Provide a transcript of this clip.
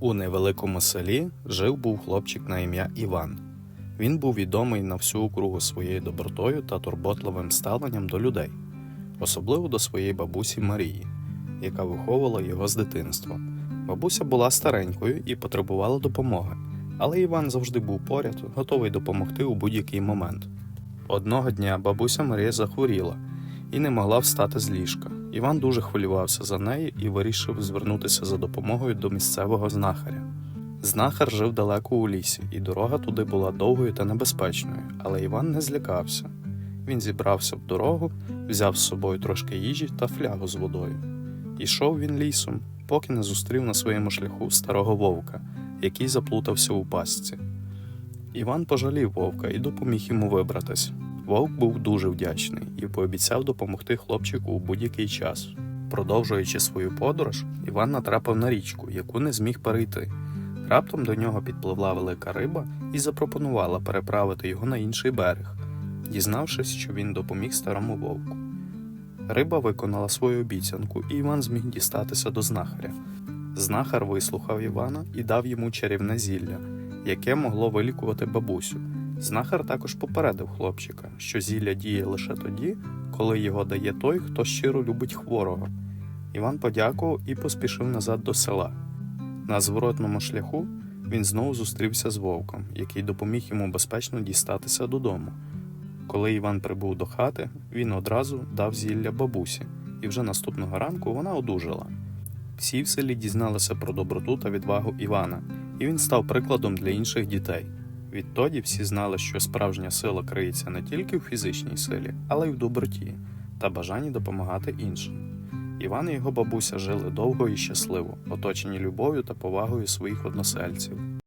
У невеликому селі жив був хлопчик на ім'я Іван. Він був відомий на всю округу своєю добротою та турботливим ставленням до людей, особливо до своєї бабусі Марії, яка виховувала його з дитинства. Бабуся була старенькою і потребувала допомоги, але Іван завжди був поряд, готовий допомогти у будь-який момент. Одного дня бабуся Марія захворіла і не могла встати з ліжка. Іван дуже хвилювався за неї і вирішив звернутися за допомогою до місцевого знахаря. Знахар жив далеко у лісі, і дорога туди була довгою та небезпечною, але Іван не злякався. Він зібрався в дорогу, взяв з собою трошки їжі та флягу з водою. Ішов він лісом, поки не зустрів на своєму шляху старого вовка, який заплутався у пастці. Іван пожалів вовка і допоміг йому вибратись. Вовк був дуже вдячний і пообіцяв допомогти хлопчику у будь-який час. Продовжуючи свою подорож, Іван натрапив на річку, яку не зміг перейти. Раптом до нього підпливла велика риба і запропонувала переправити його на інший берег, дізнавшись, що він допоміг старому вовку. Риба виконала свою обіцянку, і Іван зміг дістатися до знахаря. Знахар вислухав Івана і дав йому чарівне зілля, яке могло вилікувати бабусю. Знахар також попередив хлопчика, що зілля діє лише тоді, коли його дає той, хто щиро любить хворого. Іван подякував і поспішив назад до села. На зворотному шляху він знову зустрівся з вовком, який допоміг йому безпечно дістатися додому. Коли Іван прибув до хати, він одразу дав зілля бабусі, і вже наступного ранку вона одужала. Всі в селі дізналися про доброту та відвагу Івана, і він став прикладом для інших дітей. Відтоді всі знали, що справжня сила криється не тільки в фізичній силі, але й в доброті та бажанні допомагати іншим. Іван і його бабуся жили довго і щасливо, оточені любов'ю та повагою своїх односельців.